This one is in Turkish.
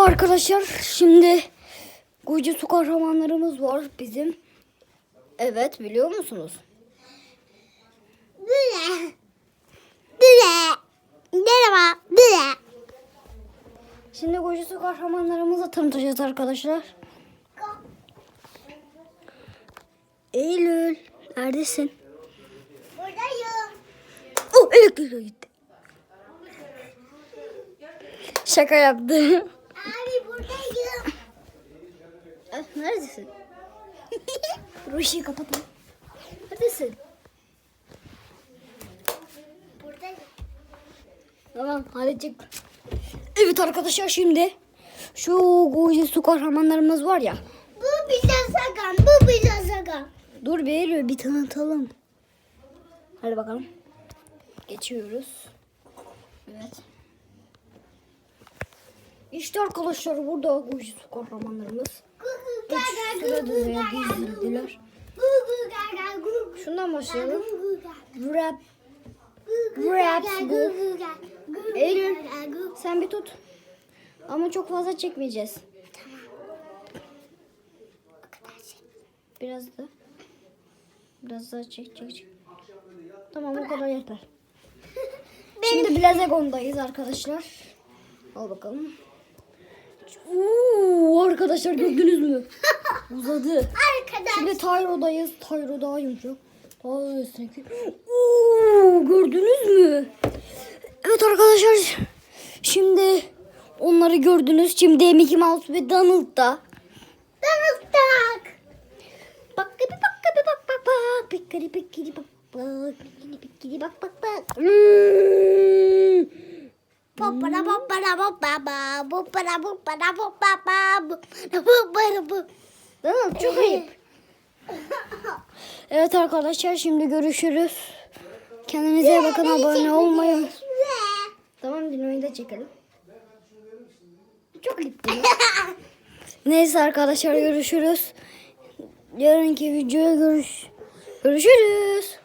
Merhaba arkadaşlar. Şimdi Gucu su kahramanlarımız var bizim. Evet biliyor musunuz? Büle. Büle. Merhaba. Büle. Şimdi Gucu su kahramanlarımızı tanıtacağız arkadaşlar. Eylül neredesin? Buradayım. Oh elektrik gitti. Şaka yaptı. Abi buradayım. Neredesin? Işığı kapatalım. Neredesin? buradayım. Tamam halledecek. Evet arkadaşlar şimdi şu Goji su kahramanlarımız var ya. Bu bize sakan. Bu bize sakan. Dur bir bir tanıtalım. Hadi bakalım. Geçiyoruz. Evet. İşte arkadaşlar burada su kahramanlarımız. Gaga sırada gugu dizildiler. Şundan başlayalım. gugu gaga. Rap. Gugu Raps gaga bu. Eylül. Sen bir tut. Ama çok fazla çekmeyeceğiz. Biraz da. Biraz daha çek çek çek. Tamam o kadar yeter. Şimdi Blazegon'dayız arkadaşlar. Al bakalım. Arkadaşlar gördünüz mü? Uzadı. Arkadaş. Şimdi Tyro'dayız. Tyro daha yumuşak. Daha esnek. Oo, gördünüz mü? Evet arkadaşlar. Şimdi onları gördünüz. Şimdi Mickey Mouse ve Donald da. Donald Duck. Bak bir bak bir bak bak bak. Pikkiri pikkiri bak bak. Pikkiri pikkiri bak bak bak. Hmm. Popara popara popara popara popara popara popara popara Donald çok ayıp. Evet arkadaşlar şimdi görüşürüz. Kendinize iyi bakın abone olmayı. Tamam dinlemeyi de çekelim. Çok ayıp? Neyse arkadaşlar görüşürüz. Yarınki videoya görüş görüşürüz.